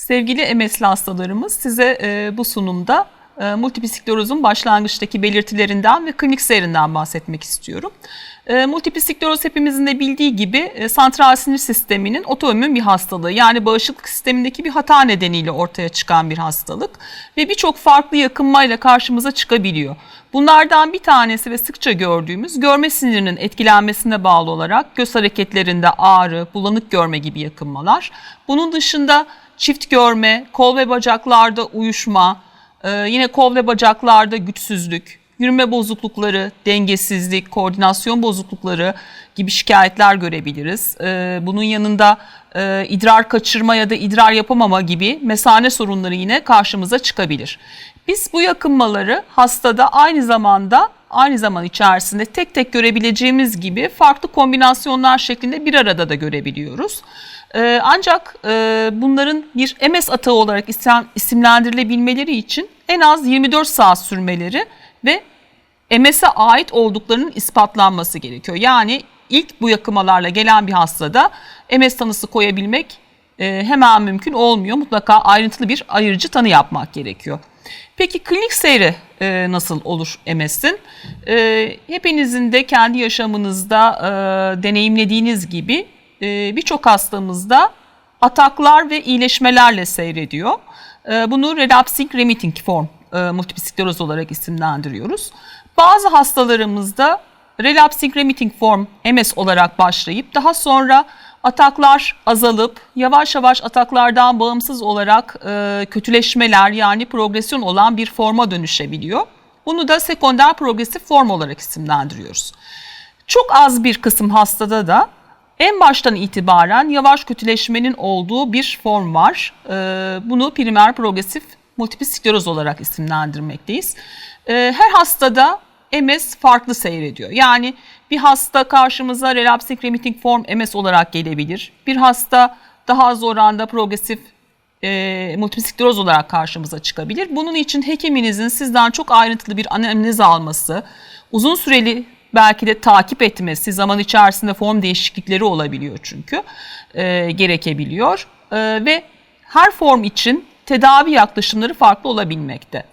Sevgili MS'li hastalarımız size e, bu sunumda e, multiple başlangıçtaki belirtilerinden ve klinik seyrinde bahsetmek istiyorum. E, multiple hepimizin de bildiği gibi e, santral sinir sisteminin otoimmün bir hastalığı yani bağışıklık sistemindeki bir hata nedeniyle ortaya çıkan bir hastalık ve birçok farklı yakınmayla karşımıza çıkabiliyor. Bunlardan bir tanesi ve sıkça gördüğümüz görme sinirinin etkilenmesine bağlı olarak göz hareketlerinde ağrı, bulanık görme gibi yakınmalar. Bunun dışında çift görme, kol ve bacaklarda uyuşma, e, yine kol ve bacaklarda güçsüzlük, yürüme bozuklukları, dengesizlik, koordinasyon bozuklukları gibi şikayetler görebiliriz. E, Bunun yanında e, idrar kaçırma ya da idrar yapamama gibi mesane sorunları yine karşımıza çıkabilir. Biz bu yakınmaları hastada aynı zamanda aynı zaman içerisinde tek tek görebileceğimiz gibi farklı kombinasyonlar şeklinde bir arada da görebiliyoruz. Ee, ancak e, bunların bir MS atağı olarak isim, isimlendirilebilmeleri için en az 24 saat sürmeleri ve MS'e ait olduklarının ispatlanması gerekiyor. Yani ilk bu yakımalarla gelen bir hastada MS tanısı koyabilmek e, hemen mümkün olmuyor. Mutlaka ayrıntılı bir ayırıcı tanı yapmak gerekiyor. Peki klinik seyri e, nasıl olur MS'in? E, hepinizin de kendi yaşamınızda e, deneyimlediğiniz gibi e, birçok hastamızda ataklar ve iyileşmelerle seyrediyor. E, bunu relapsing remitting form e, multiple skleroz olarak isimlendiriyoruz. Bazı hastalarımızda relapsing remitting form MS olarak başlayıp daha sonra ataklar azalıp yavaş yavaş ataklardan bağımsız olarak e, kötüleşmeler yani progresyon olan bir forma dönüşebiliyor. Bunu da sekonder progresif form olarak isimlendiriyoruz. Çok az bir kısım hastada da en baştan itibaren yavaş kötüleşmenin olduğu bir form var. E, bunu primer progresif multiple olarak isimlendirmekteyiz. E, her hastada MS farklı seyrediyor. Yani bir hasta karşımıza relapsing remitting form MS olarak gelebilir. Bir hasta daha az oranda progresif e, multiple skleroz olarak karşımıza çıkabilir. Bunun için hekiminizin sizden çok ayrıntılı bir anamnez alması, uzun süreli belki de takip etmesi, zaman içerisinde form değişiklikleri olabiliyor çünkü, e, gerekebiliyor. E, ve her form için tedavi yaklaşımları farklı olabilmekte.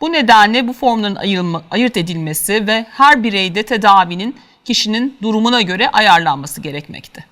Bu nedenle bu formların ayırma, ayırt edilmesi ve her bireyde tedavinin kişinin durumuna göre ayarlanması gerekmekte.